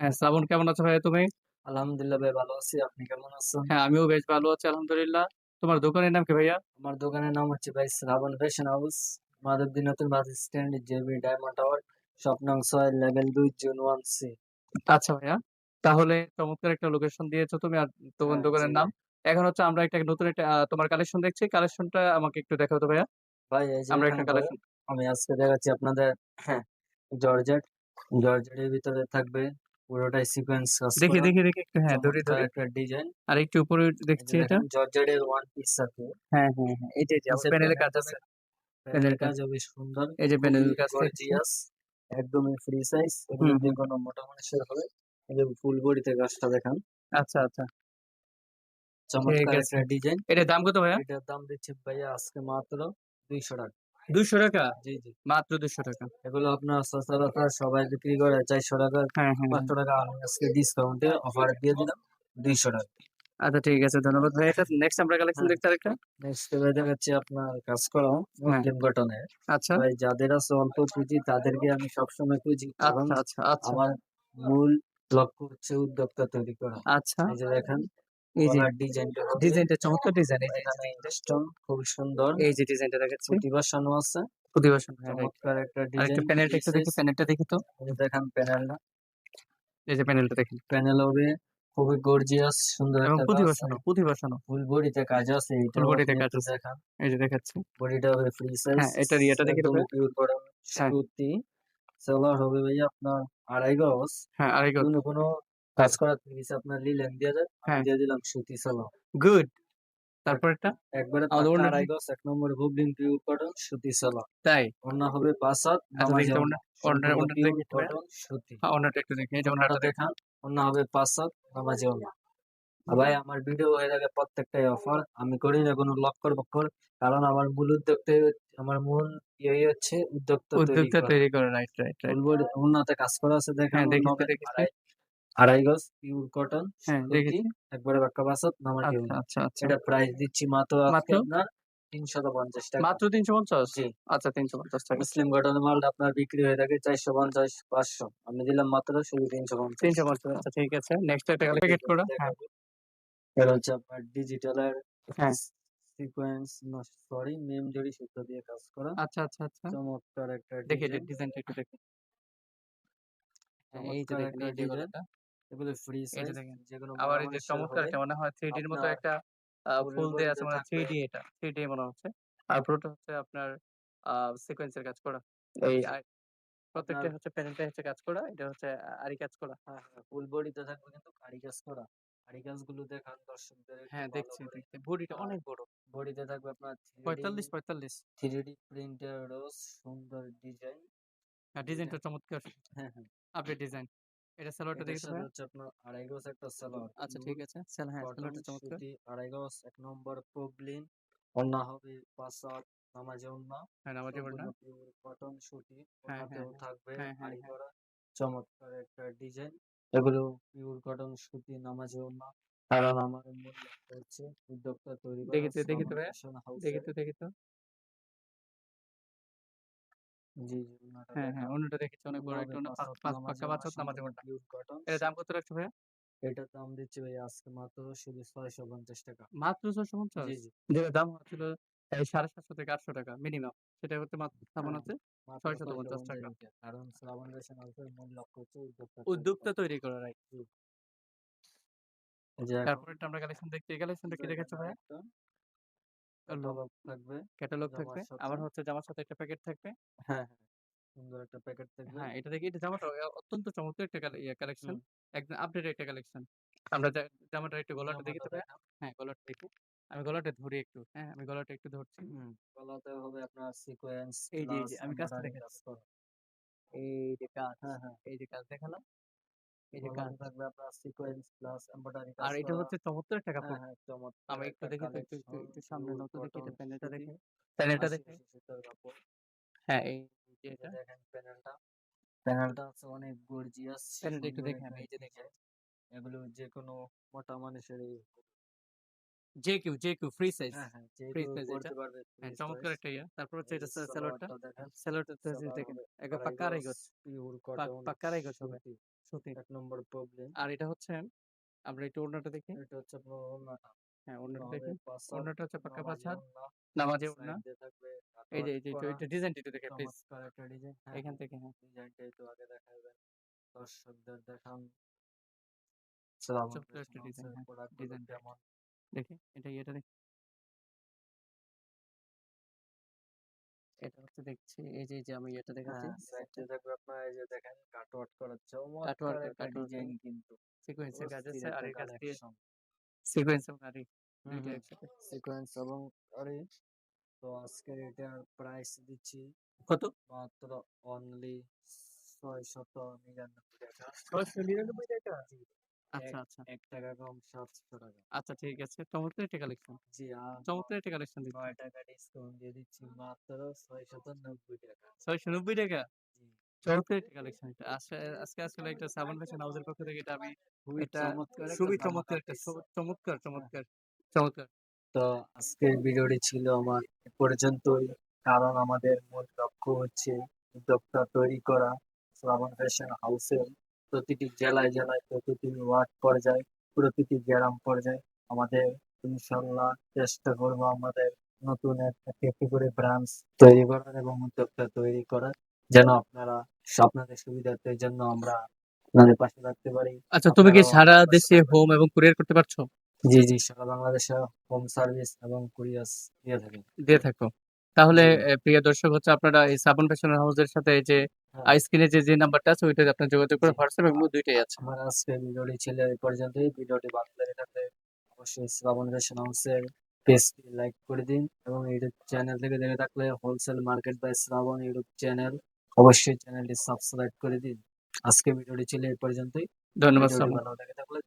হ্যাঁ, শ্রাবণ কেমন আছো ভাইয়া তুমি? আলহামদুলিল্লাহ ভাই ভালো আছি। আপনি কেমন আছেন? হ্যাঁ, আমিও বেশ ভালো আছি আলহামদুলিল্লাহ। তোমার দোকানের নাম কি ভাইয়া? আমার দোকানের নাম হচ্ছে ভাই শ্রাবণ ফ্যাশন হাউস। মাধবদী নতুন bus stand JB diamond tower shop নং ৬ লেভেল ২ জোন 1 সি। আচ্ছা ভাইয়া। তাহলে চমৎকার একটা লোকেশন দিয়েছ তুমি আর তোমার হ্যাঁ, দোকানের নাম। এখন হচ্ছে আমরা একটা নতুন একটা তোমার কালেকশন দেখছি। কালেকশনটা আমাকে একটু দেখাও তো ভাইয়া। ভাই আমরা একটা কালেকশন আমি আজকে দেখাচ্ছি আপনাদের হ্যাঁ, জর্জেট। জর্জেটের ভিতরে থাকবে পুরোটাই সিকোয়েন্স দেখি। দেখি, দেখি একটু হ্যাঁ, ধরি, ধরি। একটা ডিজাইন। আর একটু উপরে দেখছি এটা। জর্জেটের ওয়ান পিস আছে। হ্যাঁ, হ্যাঁ, হ্যাঁ। এই যে, এই যে আবার নিচের প্যানেলে কাজ আছে। প্যানেলের প্যানেলের কাজ। বেশ সুন্দর। এই যে প্যানেলের কাজ দেখছি। গর্জিয়াস। একদমই ফ্রি সাইজ। এগুলো হুম। যেকোনো মোটা মানুষের হবে। এই যে ফুল বডিতে কাজটা দেখান। আচ্ছা, আচ্ছা। চমৎকার একটা ডিজাইন। এটার দাম কত ভাইয়া? এটার দাম দিচ্ছি ভাইয়া আজকে মাত্র ২০০ টাকা। ৳200 জি, জি। মাত্র ৳200 এগুলো আপনার সচরাচর সবাই বিক্রি করে ৳৪০০ হ্যাঁ, হ্যাঁ, হ্যাঁ। ৳৫০০ আমি আজকে ডিসকাউন্টে অফার দিয়ে দিলাম ৳২০০ টাকা। আচ্ছা ঠিক আছে। ধন্যবাদ ভাইয়া। এটা নেক্সট আমরা কালেকশন। দেখছি আরেকটা। নেক্সট এবার দেখাচ্ছি আপনার কাজ করা। মুসলিম কটনের। আচ্ছা। ভাই যাদের আছে অল্প পুঁজি তাদেরকে আমি সবসময় খুঁজি। কারণ আচ্ছা, আচ্ছা, আচ্ছা। আমার মূল লক্ষ্য হচ্ছে উদ্যোক্তা তৈরি করা। আচ্ছা। এই যে দেখেন এই যে ডিজাইনটা ডিজাইনটা চমৎকার ডিজাইন এই যে স্টোন খুব সুন্দর। এই যে ডিজাইনটা দেখাচ্ছি। পুঁতি বসানো আছে। প্রতিবাসন হ্যাঁ চমৎকার একটা ডিজাইন একটু প্যানেলটা একটু দেখি। প্যানেলটা দেখি তো। দেখেন প্যানেলটা। এই যে প্যানেলটা দেখেন। প্যানেল হবে খুবই গর্জিয়াস সুন্দর এবং পুঁতি বসানো, পুঁতি বসানো। ফুল বডিতে কাজ আছে ফুল বডিতে কাজ আছে। দেখান। এই যে দেখাচ্ছি। বডিটা হবে ফ্রি সাইজ। হ্যাঁ, এটার ইয়েটা দেখি তো পিওর। সুতি। হবে ভাইয়া আপনার ২.৫ গজ। হ্যাঁ, আড়াই গজ। কোনো কাজ করা পিস আপনার লিলেন দিয়ে। আমি হ্যাঁ। দিয়ে দিলাম সুতি সালোয়ার। গুড। তারপরেরটা? একবারে আমাদের পাক্কা ওড়নাটা ২.৫ দেখি। গজ ১ নম্বরে কটন সুতি সালোয়ার। তাই? ওড়না হবে ৫ হাত আচ্ছা সুতি। হ্যাঁ, ওড়নাটা একটু দেখি। এই যে ওড়নাটা ওড়নাটা দেখি। দেখান। ওড়না হবে ৫ হাত নামাজি ওড়না। ভাই আমার ভিডিও হয়ে থাকে প্রত্যেকটাই অফার। আমি করি না কোনো লক্কর বক্কর। কারণ আমার মূল উদ্যোগটাই আমার মূল ইয়ে হচ্ছে উদ্যোক্তা তৈরি উদ্যোক্তা তৈরি করে রাইট, রাইট, রাইট। কাজ করা আছে দেখেন হ্যাঁ, ওড়না দেখিছি, হবে দেখিছি। ২.৫ ২.৫ গজ পিওর কটন হ্যাঁ, দেখেছি। একবারে পাক্কা ৫ হাত নামাজি আচ্ছা, আচ্ছা, আচ্ছা। এটা প্রাইস দিচ্ছি মাত্র আজকে? আপনার ৳৩৫০ টাকা। মাত্র ৩৫০? জি। আচ্ছা ৩৫০ টাকা। মুসলিম কটনের মালটা আপনার বিক্রি হয়ে থাকে ৪৫০ ৫০০ আমি দিলাম মাত্র শুধু ৩৫০ ৩৫০ আচ্ছা ঠিক আছে। নেক্সট একটা প্যাকেট করা। হ্যাঁ। এটা হচ্ছে আপনার ডিজিটালের হ্যাঁ। সিকোয়েন্স না সরি মেম জড়ি সুতো দিয়ে কাজ করা। আচ্ছা, আচ্ছা, আচ্ছা। চমৎকার একটা দেখি ডিজাইনটা একটু দেখি। এই যে দেখেন এই। এগুলো ফ্রি এই সাইজ দেখেন। যেকোনো আবার এই যে চমৎকার। একটা মনে হয় 3D এর মতো আপনার একটা ফুল দেয়া আছে মনে থাকবে 3D এটা। 3D মনে হচ্ছে। আর পুরোটা হচ্ছে আপনার সিকোয়েন্সের কাজ করা। এই জি। প্রত্যেকটা হচ্ছে প্যানেলটাই হচ্ছে কাজ করা। এটা হচ্ছে আ আরি কাজ করা। হ্যাঁ, হ্যাঁ ফুল বডিতে থাকবে কিন্তু কাজ করা। কাজগুলো দেখান দর্শকদের একটু হ্যাঁ, ভালো দেখছি, করে। দেখছি। বডিটা আর অনেক বড়। বডিতে থাকবে আপনার 3D ৪৫, ৪৫। 3D প্রিন্টের রোজ সুন্দর ডিজাইন। হ্যাঁ, ডিজাইন ডিজাইনটা চমৎকার। হ্যাঁ, হ্যাঁ। Update design. এটা সালোয়ারটা এটার দেখি ভাইয়া। হচ্ছে আপনার ২.৫ গজ একটা সালোয়ার। আচ্ছা ঠিক আছে। সেল হ্যাঁ, চমৎকার। সুতি ২.৫ গজ ১ নম্বর। ওড়না হবে ৫ হাত নামাজি ওড়না। হ্যাঁ, নামাজি। কটন সুতি। হ্যাঁ, হ্যাঁ, হ্যাঁ। থাকবে। করা চমৎকার একটা ডিজাইন। এগুলো পিওর কটন সুতি নামাজি ওড়না। কারণ আমার মূল হচ্ছে উদ্যোক্তা তৈরি করা দেখি তো, দেখি জি, হ্যাঁ, হ্যাঁ। দেখান। দেখেছি অনেক বড় একটা ওড়না। ৫ পাক হাত পাক নামাজি পাক্কা ৫ হাত নামাজি সম্পূর্ণ ওড়না। পিওর কটন এটার দাম কত রাখছো ভাইয়া? এটার দাম দিচ্ছি ভাই আজকে মাত্র শুধু ৳৬৫০ টাকা। মাত্র ৬৫০? জি, জি। দাম হচ্ছিল এই ৳৭৫০ থেকে ৳৮০০ মিনিমাম। সেটা মাত্র হ্যাঁ, হচ্ছে মাত্র ৳৬৫০ টাকা। কারণ শ্রাবণ মূল লক্ষ্য হচ্ছে উদ্যোক্তা তৈরি করা। রাইট। আমরা কালেকশন। কালেকশনটা কি ভাইয়া? আরেকটা ক্যাটালগ থাকবে ক্যাটালগ থাকবে। জামার সাথে। আবার হচ্ছে জামার সাথে একটা প্যাকেট থাকবে। হ্যাঁ, হ্যাঁ। সুন্দর একটা প্যাকেট থাকবে। হ্যাঁ, এটা দেখি এটা জামাটা অ অত্যন্ত চমৎকার একটা কালে ইয়ে কালেকশন। হুম। একদম আপডেট একটা কালেকশন। আমরা জা জামাটার একটু গলাটা দেখি জামাটা তো ভাইয়া? হ্যাঁ, গলাটা দেখি। আমি গলাটা ধরি একটু। হ্যাঁ, আমি গলাটা একটু ধরছি। হুম, গলাতে হবে আপনার সিকোয়েন্স এই যে, এই প্লাস যে আমি কাজটা এমব্রয়ডারি দেখাচ্ছি। কাজ করা। এই যে কাজ। হ্যাঁ, হ্যাঁ। এই যে কাজ দেখালাম। এই যে কাজ। গলাতে থাকবে আপনার সিকোয়েন্স প্লাস এমব্রয়ডারি আর কাজ এটা করা। হচ্ছে চমৎকার একটা হ্যাঁ, কাপড়। হ্যাঁ চমৎকার আমি একটু একটা দেখি তো একটু একটু কালেকশন একটু সামনে পিওর নত দেখি এটা কটন প্যানেলটা সুতি। দেখি। প্যানেলটা আশি দেখি। আশি সুতার কাপড়। হ্যাঁ, এই যে এই যে এটা। দেখেন প্যানেলটা। প্যানেলটা হচ্ছে অনেক গর্জিয়াস প্যানেলটা একটু সুন্দর দেখি একটা আমি এই যে দেখি। ডিজাইন। এগুলো যেকোনো মোটা মানুষেরই যে কেউ, যে কেউ ফ্রি সাইজ। হ্যাঁ, হ্যাঁ যে ফ্রি কেউ সাইজ এটা। করতে পারবে হ্যাঁ, ফ্রি চমৎকার সাইজ। একটা ইয়া। তারপর হচ্ছে এই এটা যে সা সালোয়ারটা। সালোয়ারটা দেখেন। সালোয়ারটা তো সালোয়ার দেখেন। হবে একবার ২.৫ পাক্কা আড়াই গজ গজ। পিওর পাক কটন পাক্কা আড়াই গজ হবে। সুতি। সুতি। ১ নম্বর প্রবলেম। আর এটা হচ্ছে আমরা একটু ওড়নাটা দেখি। এটা হচ্ছে আপনার ওড়নাটা। হ্যাঁ, ওড়নাটা দেখি। ওড়নাটা হচ্ছে পাক্কা ৫ নামাজি। ওড়না। এই যে, এই যে, একটু ডিজাইনটা একটু দেখেন প্লিজ। একটা ডিজাইন। হ্যাঁ, এখান। থেকে হ্যাঁ। ডিজাইনটা একটু আগে দেখাবেন। দর্শকদের দেখান। চমৎকার একটা ডিজাইন হ্যাঁ, ডিজাইন। কেমন? দেখি এটা ইয়েটা দেখি। এটা হচ্ছে দেখছি এই যে, যে, আমি দেখাচ্ছি হ্যাঁ, সাইড ডিজাইনটা। আপনার এই যে দেখেন কাটওয়ার্ক করা চমৎকার একটা ডিজাইন কিন্তু। সিকোয়েন্সের কাজ আছে আর এর দিয়ে সিকোয়েন্স এবং আরি হুম, ২ টা হুম। একসাথে। সিকোয়েন্স এবং আরি। তো আজকের এটার প্রাইস দিচ্ছি কত? মাত্র অনলি ৬৯৯ টাকা। ৬৯৯ টাকা? আচ্ছা, এক আচ্ছা। ৳১ টাকা কম ৳৭০০ আচ্ছা ঠিক আছে। চমৎকার একটা কালেকশন। জি, আর চমৎকার একটা কালেকশন দিচ্ছেন। ৳৯ টাকা ডিসকাউন্ট দিয়ে দিচ্ছি মাত্র ৳৬৯০ ৬৯০ টাকা? জি। চমৎকার একটা কালেকশন এটা। আজকে আজকে আসলে একটা ফ্যাশন পক্ষ থেকে এটা আমি খুবই এটা চমৎকার একটা খুবই ধামাকা চমৎকার একটা চমৎকার, হ্যাঁ। চমৎকার, চমৎকার। তো আজকের ভিডিওটি ছিল আমার এ পর্যন্তই। কারণ আমাদের মূল লক্ষ্য হচ্ছে উদ্যোক্তা তৈরি করা। শ্রাবণ ফ্যাশন হাউসের প্রতিটি জেলায়, জেলায় প্রতিটি ওয়ার্ড পর্যায়ে, প্রতিটি গ্রাম পর্যায়ে আমাদের ইনশাআল্লাহ চেষ্টা করব আমাদের নতুন একটি করে ব্রাঞ্চ তৈরি করার এবং উদ্যোক্তা তৈরি করার। যেন আপনারা আপনাদের সুবিধার্থের জন্য আমরা আপনাদের পাশে থাকতে পারি। আচ্ছা তুমি কি সারা দেশে হোম এবং কুরিয়ার করতে পারছ? জি, জি। সারা বাংলাদেশে হোম সার্ভিস এবং কুরিয়ার দিয়ে থাকি। দিয়ে থাকো। তাহলে প্রিয় দর্শক হচ্ছে আপনারা এই শ্রাবণ ফ্যাশন হাউসের সাথে যে হ্যাঁ। আ স্ক্রিনে যে, যে, নাম্বারটা আছে ওইটাতে আপনারা যোগাযোগ করে হোয়াটসঅ্যাপ এবং ইমো ২ টাই আছে। আমার আজকের ভিডিওটি ছিল এই পর্যন্তই। ভিডিওটি ভালো লেগে থাকলে অবশ্যই শ্রাবণ ফ্যাশন হাউসের পেজটি লাইক করে দিন এবং ইউটিউব চ্যানেল থেকে দেখে থাকলে wholesale market by Shrabon YouTube channel অবশ্যই চ্যানেলটি সাবস্ক্রাইব করে দিন। আজকে ভিডিওটি ছিল এই পর্যন্তই। ধন্যবাদ ভালো লেগে থাকলে